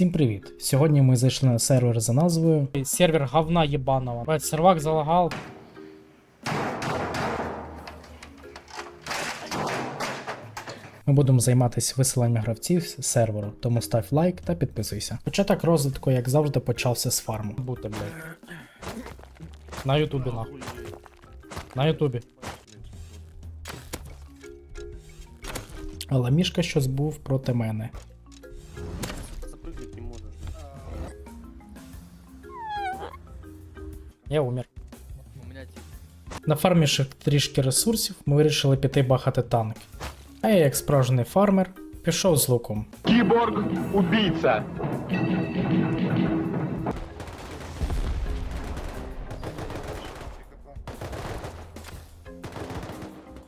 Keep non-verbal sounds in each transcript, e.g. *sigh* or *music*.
Всім привіт! Сьогодні ми зайшли на сервер за назвою Сервер говна ебаного. Блять, сервак залагал. Ми будемо займатися виселенням гравців з серверу, тому став лайк та підписуйся. Початок розвитку, як завжди, почався з фарму. Бути, блядь. На ютубі, нахуй. На ютубі. Але мішка щось був проти мене. Я умер. У меня тип. Нафармівши трішки ресурсів, ми вирішили піти бахати танк. А я, як справжній фармер, пішов з луком. Киборг – убийца.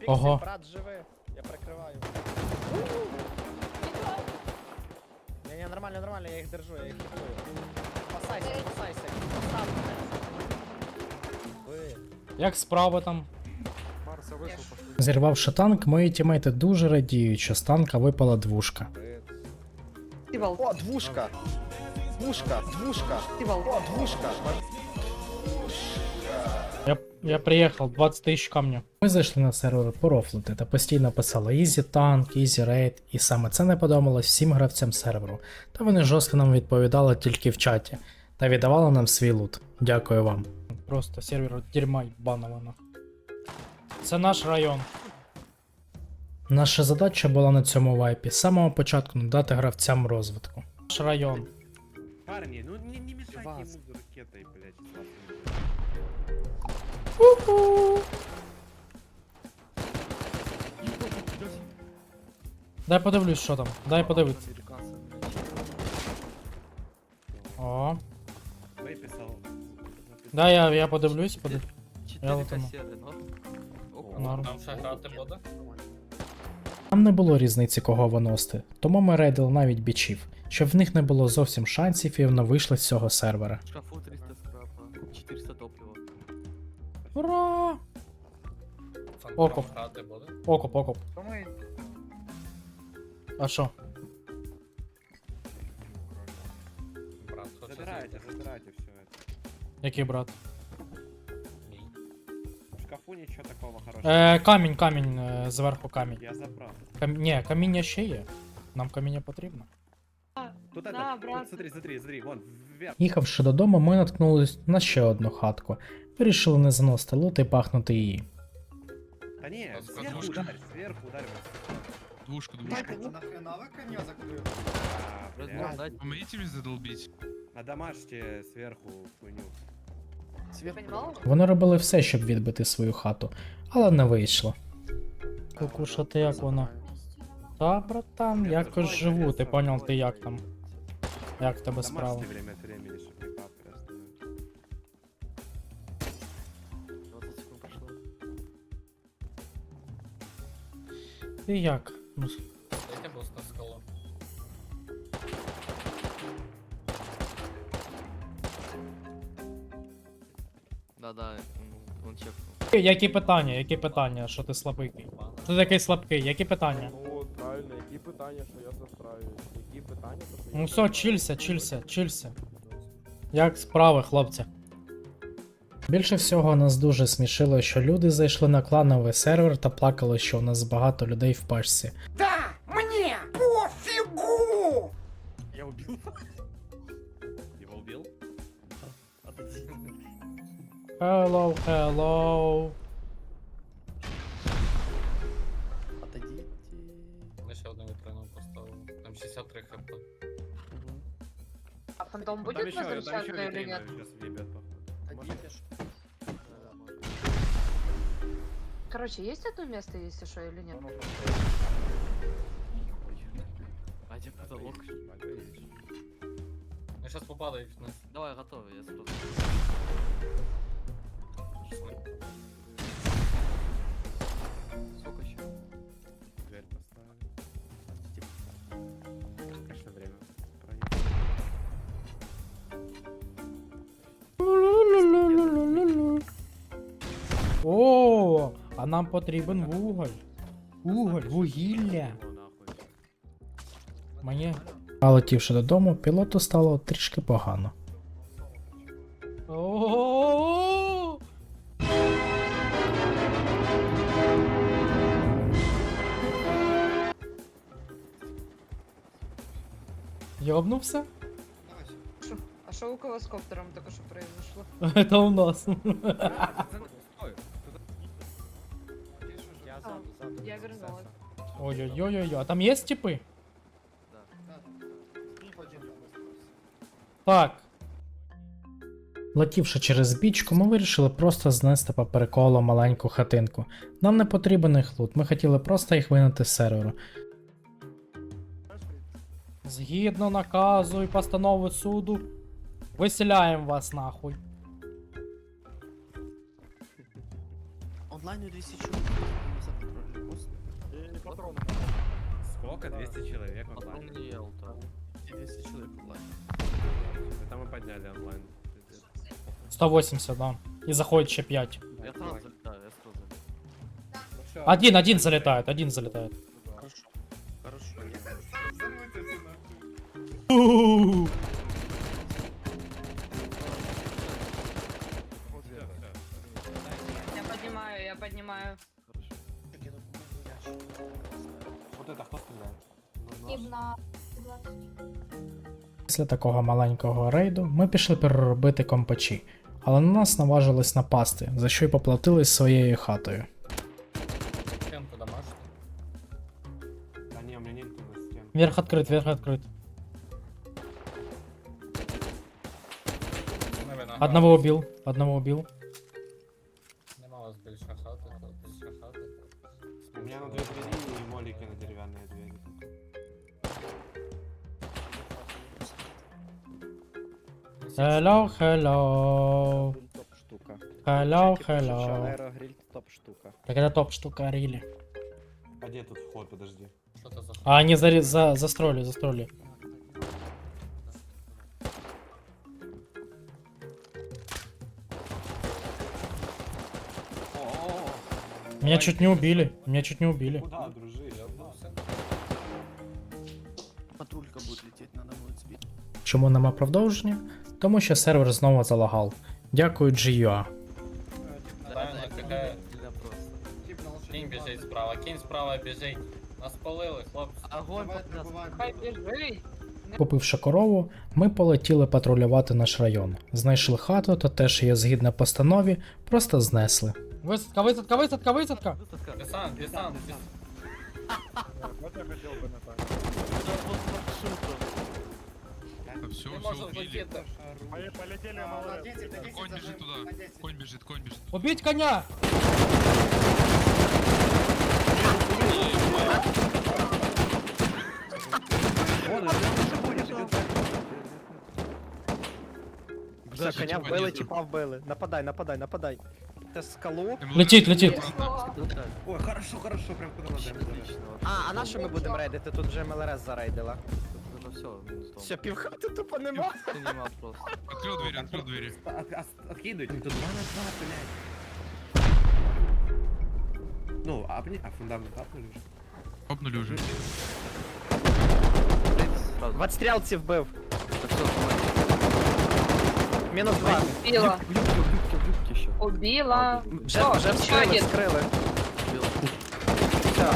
Ого. Брат, живи, я прикриваю. Не, не, нормально, нормально, я їх держу, я їх держу. Спасайся, спасайся, постав мене. Ви. Як справа там? Зірвавши танк, мої тімейти дуже радіють, що з танка випала двушка. О, двушка! Двушка, двушка! О, двушка! Я, я приехал, 20 тысяч камня. Ми зайшли на сервер порофлити та постійно писали Easy Tank, Easy Raid, і саме це не подобалось всім гравцям серверу. Та вони жорстко нам відповідали тільки в чаті та віддавали нам свій лут. Дякую вам. Просто сервер дерьма ебаного нахуй. Це наш район. Наша задача була на цьому вайпі з самого початку надати гравцям розвитку. Наш район. Парни, ну не, не мешайте Вас. ему ракетой, блядь. Дай подивлюсь, що там. Дай подивлюсь. О. Дай я, я подивлюсь, подив... Я 4 лутану. кассети, норм? Там ще грати буде? Нам не було різниці, кого виносити, тому ми рейдили навіть бічів, щоб в них не було зовсім шансів і вони вийшли з цього сервера. В шкафу 300 скрапа, 400 топлива. Ура! Окоп. Окоп, окоп. А що? Забирайте, забирайте все. Який брат? В шкафу ничего такого хорошего. Е, камінь, камінь, е, зверху камінь. Я забрал. Кам... Ні, каміння ще є. Нам каміння потрібно. Тут это, Да, вот брат. смотри, смотри, смотри, вон, вверх. Їхавши додому, ми наткнулись на ще одну хатку. Вирішили не заносити лут і пахнути її. Да не, А, сверху ударь, сверху ударь. Двушка, двушка. А, Разгон блядь. дать. Помогите мне задолбить. Надамажьте сверху хуйню. Вони робили все, щоб відбити свою хату, але не вийшло. Кукушати як вона? Та, братан, якось живу, ти поняв, ти як там? Як в тебе справа? Дамажьте время Да-да, он чекнул. Які питання, які питання, що ти слабикий? Ти такий слабкий, які питання? Ну, правильно, які питання, що я застраю? Які питання, то що Ну все, чилься, чилься, чилься. Як справи, хлопці? Більше всього нас дуже смішило, що люди зайшли на клановий сервер та плакали, що у нас багато людей в пачці. Я убил. Hello, hello. Отойдіть. Ми ще одну вітрину поставили. Там 63 хп. А фантом Там будет еще, там возвращаться еще или нет? сейчас въебет, походу. Отойдіть. Короче, есть одно место, если что, или нет? А где потолок? Ну зараз попадають в нас. Давай, готовый, я сразу. Сколько еще? Дверь поставили. Конечно, время. О, а нам потрібен вуголь. Уголь, вугілля. Мені. А летівши додому, пілоту стало трішки погано. Йобнувся? А что у кого с коптером только что произошло? *laughs* Это у нас. Я вернулась. Ой-ой-ой-ой, а там є типи? Так. Летівши через бічку, ми вирішили просто знести по переколу маленьку хатинку. Нам не потрібен їх лут, ми хотіли просто їх винути з серверу. Згідно наказу і постанови суду, виселяємо вас нахуй. Онлайн 200 Сколько? 200 человек Потом онлайн. не ел там. 200 человек онлайн. Это мы подняли онлайн. Пиздец. 180, да. І заходить ще 5. Я сразу залетаю, я сразу залетаю. Один, один залетает, один залетает. Я поднимаю, я поднимаю. Вот это кто стреляет? Після такого маленького рейду ми пішли переробити компачі, але на нас наважились напасти, за що й поплатились своєю хатою. Стенку домашнюю. Да не, у меня нет туда стен. Верх открыт, верх открыт. Одного убил, одного убил. Нема у вас більше хати, то більше хати. У меня на две двери и молики на деревянные двери. Hello, hello. Топ штука. Hello, Чаті пишуть, що hello. Аерогриль топ штука. Так это топ штука, Рили. А где тут вход? Подожди. Що це за А они за, за, застроили, застроили. Меня чуть не убили, меня чуть не убили. Куда, дружище? Патрулька будет лететь, надо будет сбить. Чому нема продовження? Тому що сервер знову залагав. Дякую GUA. Правильно, какая... Біжить справа, кінь справа біжить. Нас полили, хлопці. Огонь нас. Хай бежит. Купивши корову, ми полетіли патрулювати наш район. Знайшли хату, та теж є згідно постанові, просто знесли. Высадка, высадка, высадка, высадка! Высадка. Десант, десант, десант. Вот я хотел бы на так. Все, все убили. Полетели, молодец. Конь бежит туда. Конь бежит, конь бежит. Убить коня! Коня в Белли, типа в Белли. Нападай, нападай, нападай. Це скалу. МЛР Летит, летит. Залетаю. Ой, хорошо, хорошо, прям куда надо. Отлично. А, а на що ми будемо рейдити? Тут вже МЛРС зарейдила. Это все, минус дом. Все, півхати тупо нема. Ты нема просто. Открыл двери, открыл двери. От- от- Откидывайте, тут 2 на 2, блядь. Ну, апни, а фундамент апнули уже. Хопнули уже. Сразу. 20 стрілців вбив. Так все, давай. Мінус 2. Убила. В юбке, в юбке, в юбке еще. Убила. Вже, О, вже ще вскрили, один. вскрили. Убил. Все.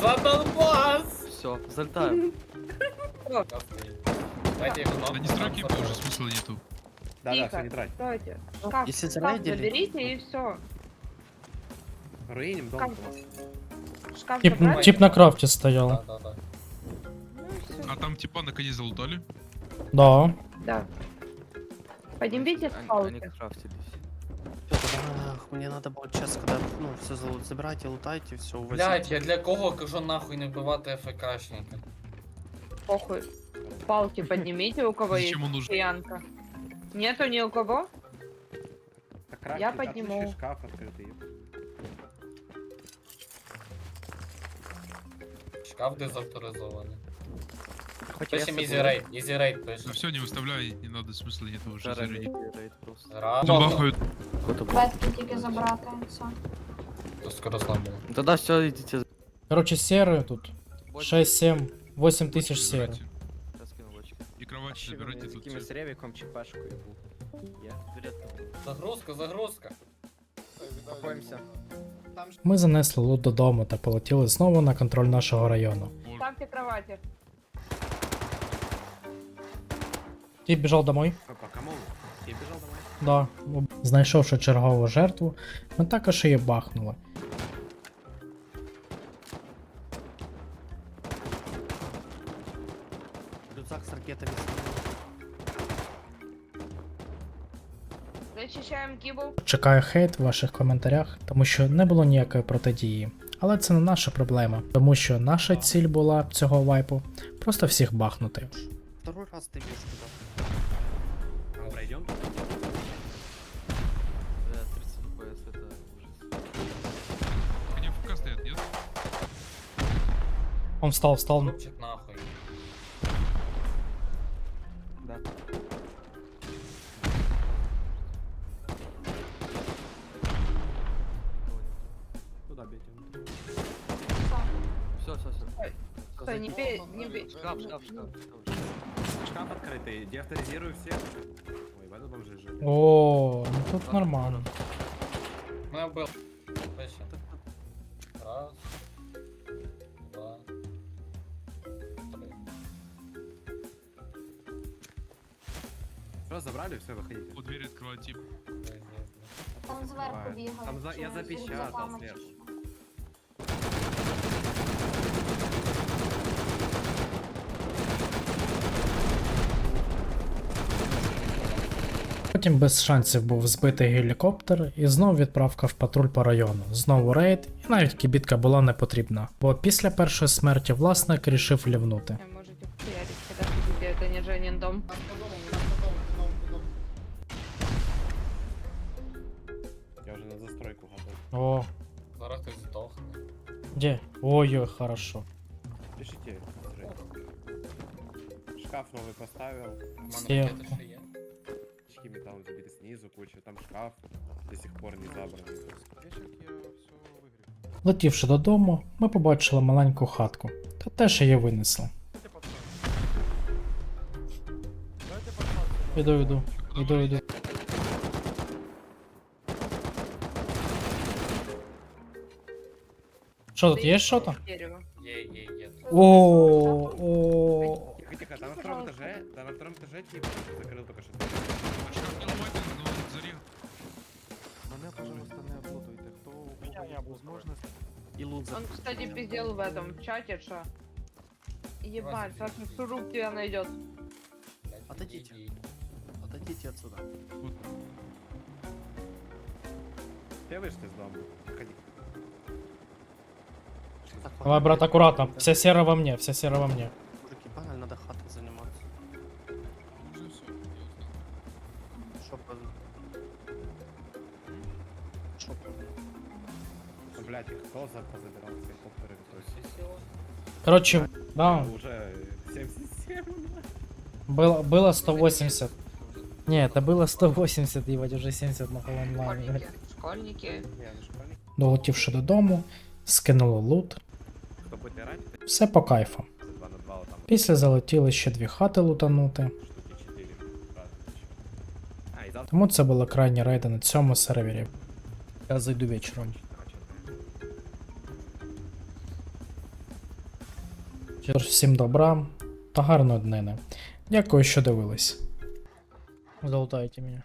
За Донбас! Все, залетаем. Дайте стройки уже, смысла нету. Да, да, Тихо. все, не трать. Стойте. Шкаф, Если шкаф зарейдили- заберите и все. Руиним дом. Как? Шкаф Тип, на крафте стоял. Да, да, да. Ну всё. А там типа наконец залутали. Да. Да. Поднимите Они, они палки. крафтились. Ах, мне надо будет сейчас, когда, ну, все забирайте, лутайте, все, увозите. Блять, я для кого кажу нахуй не вбивати ФКшника? Похуй. Палки *laughs* поднимите, у кого есть Зачем он нужен? стоянка. Нету ни у кого? Так, крафт, Я отыщи подниму. шкаф открытый. Шкаф дезавторизований. Хоч я Пишем собою. easy raid, easy raid Да пишем. все, не выставляй, не надо, смысла нету уже Второй зарядить. рейд просто. Там Рано. бахают. Кто-то был. Бетки тільки забрати, все. То скоро слабо. Тогда все, идите. Короче, серые тут. 6, 7, 8 тысяч серых. Забирайте. кровати Ще забирайте вони з тут. якимось всё. ревіком чи пешкою був. Я. Билет там. Загрузка, загрузка. Пакуємося. Ми занесли лут додому та полетіли знову на контроль нашого району. Боже. Ставьте кровати. Ти біжав домой? Да. Знайшовши чергову жертву, ми також її бахнули. Рюкзак с ракетами. Зачищаем кибу. Чекаю хейт в ваших коментарях, тому що не було ніякої протидії. Але це не наша проблема, тому що наша ціль була цього вайпу просто всіх бахнути. Второй раз ты бежишь Пройдем? Бля, 30 FPS, это ужас. Они ФК стоят, нет? Он встал, встал. Рубчик нахуй. Куда бить? Все, все, все. Стой, не бей, не бей. Шкаф, шкаф, шкаф. шкаф. Шкаф открытый, деавторизирую всех лежить. О, ну тут нормально. Мене вбили. Вище. Раз. Два. Три. Все, забрали, все, выходите. У двери открывает тип. Там ні, блін. Он зверху Там за- я запечатал сверху. Потім без шансів був збитий гелікоптер і знов відправка в патруль по району. Знову рейд, і навіть кібітка була не потрібна, бо після першої смерті власник рішив лівнути. Можете не дом. Я уже на застройку готов. О, Зараз хтось здохне. де? Ой-ой, хорошо. Пишите. Шкаф новый поставил. У Очки металлом забиты снизу, куча. Там шкаф до сих пор не забранный. Летівши додому, ми побачили маленьку хатку, та теж її винесли. Іду, іду. Іду, іду. Що тут, є що там? Є, є, є. О, о. этаже, там на втором этаже тип закрыл только что. Шкаф не ломайте, но он зарел. Мене, пожалуйста, не оплутуйте. Хто у кого є можливість. И лут за... Он, кстати, пиздел в этом чате, что. Ебать, сейчас шуруп тебя найдет. Блядь, Отойдіть. ідіть. Отойдите отсюда. Все вышли из дома. Выходи. Так, Давай, брат, аккуратно. Вся сера во мне, вся сера во мне. Короче, да, уже 77. Было, было 180. Не, это было 180, ебать, уже 70 на онлайні. Школьники. Школьники. Не, ну школьник. Долетівши додому, скинули лут, Кто будет играть, это все по кайфу. за 2 на 2 вот там Після залетіли ще дві хати лутанути, штуки 4 раза еще. А, и завтра тому це були крайні рейди на цьому сервері. Я зайду вечором. Тож всім добра та гарної днини. Дякую, що дивились. залутайте меня.